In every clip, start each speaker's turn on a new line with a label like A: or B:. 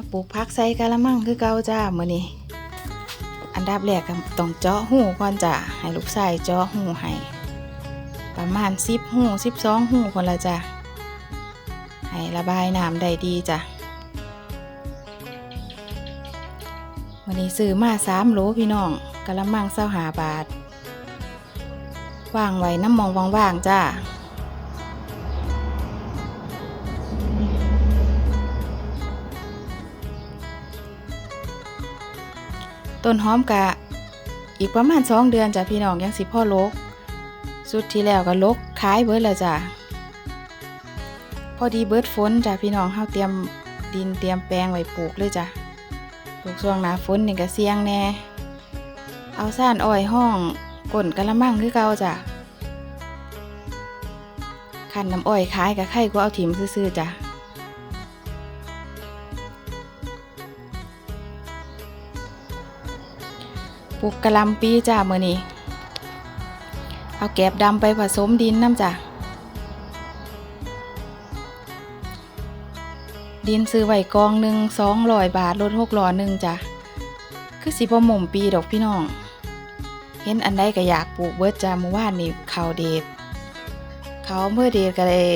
A: มาปลูกพักใส่กะละมังคือเก่าจ้ามื้อนี้อันดับแรกก็ต้องเจาะหูก่อนจ้ะให้ลูกชายเจาะหูให้ประมาณ10หู12หูคนละจ้ะให้ระบายน้ำได้ดีจ้ะวันนี้ซื้อมา3โหลพี่น้องกะละมัง25บาทวางไว้น้ำมองว่างๆจ้า ต้นหอมกะ อีกประมาณสองเดือนจ้ะพี่น้องยังสิพ่อลก สุดที่แล้วก็ลกขายเบิดแล้วจ้ะพอดีเบิดฝนจ้ะพี่น้องเฮาเตรียมดินเตรียมแปลงไว้ปลูกเลยจ้ะปลูกช่วงหนาฝนนี่ก็เสี่ยงแน่เอาซ่านอ้อยห้องก้นกะละมังคือเก่าจ้ะคันน้ำอ้อยขายกับไข่ก็เอาถิ่มซื่อๆจ้ะ ปลูกกระลำปีจ้ามือนี้ เอาแกบดำไปผสมดินน้ำจ้ะดินซื้อไว้กองหนึ่งสองร้อยบาทลดหกร้อยหนึ่งจ้ะคือสิบ่หม่มปีดอกพี่น้อง เห็นอันใดก็อยากปลูกเบิดจ้าเมื่อวานนี่เขาวเดทเขาเมื่อเดทก็เลย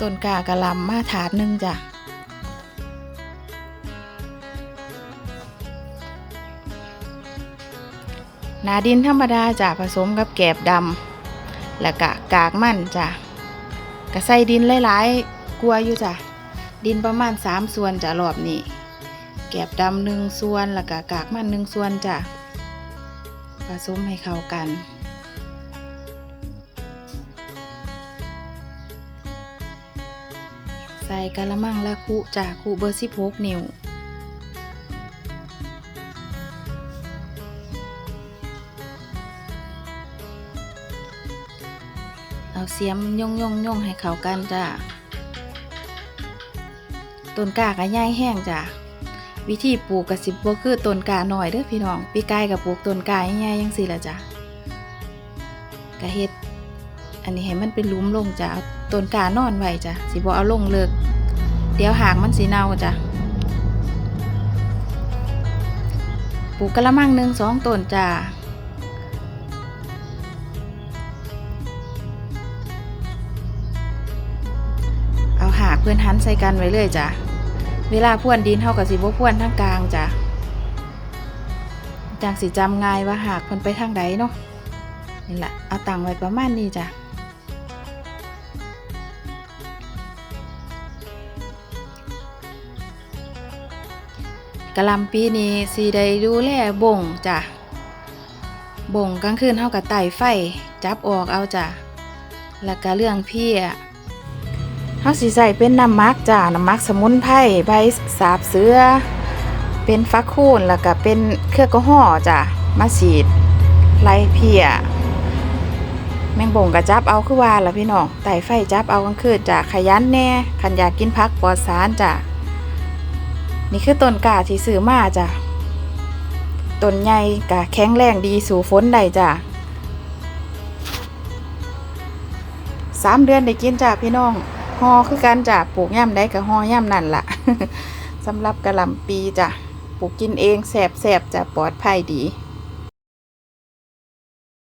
A: ต้นกากระลำมาถาดหนึ่งจ้ะ นาดินธรรมดาจะผสมกับแกบดำแล้วก็กากมันจ้ะก็ใส่ดินหลายๆกลัวอยู่จ้ะดินประมาณสามส่วนจ้ะรอบนี้ แกบดำหนึ่งส่วนแล้วก็กากมันหนึ่งส่วนจ้ะผสมให้เข้ากันใส่กะละมังละคุจ้ะคุเบอร์สิบหกนิ้ว เอาเสียมย่องย่องย่องให้เข้ากันจ้ะต้นกากระใหญ่แห้งจ้ะวิธีปลูกกระสิบบ่คือต้นกาหน่อยเด้อพี่น้องปีกายกับปลูกต้นกาใหญ่ๆยังสิละจ้ะกระเฮ็ด อันนี้ให้มันเป็นลุมลงจ้ะต้นกานอนไว้จ้ะสิบ่เอาลงเลิก เดี๋ยวหางมันสิเน่าจ้ะปลูกกะละมังหนึ่งสองต้นจ้ะ เพื่อนหันใส่กันไว้เลยจ้ะ เวลาพ่วนดินเท่ากับสิบ่พ่วนทั้งกลางจ้ะจังสิจำง่ายว่าหากเพิ่นไปทางใดเนาะนี่แหละเอาตังไว้ประมาณนี้จ้ะกะลำปีนี้สีได้ดูแลบ่งจ้ะบ่งกลางคืนเท่ากับไต่ไฟ จับออกเอาจ้ะแล้วก็เรื่องพี้ย เขาสิใส่เป็นน้ำมักจ้าน้ำมักสมุนไพรใบสาบเสือ เป็นฟักคูนแล้วก็เป็นเครื่องกระห่อจ้ะมาฉีดไล่เพียแมงบ่งกระจับเอาคือว่าล่ะพี่น้องไต่ไฟจับเอากลางคืนจ้ะขยันแน่ขันอยากกินพักปลอดสารจ้ะนี่คือต้นกาที่ซื้อมาจ้ะต้นใหญ่กะแข็งแรงดีสู่ฝนได้จ้ะสามเดือนได้กินจ้ะพี่น้อง อคือการจะปลูกย่ำได้กับฮอย่ำนั่นละสำหรับกระหล่ำปีจ้ะปลูกกินเองแสบแสบจะปลอดภัยดี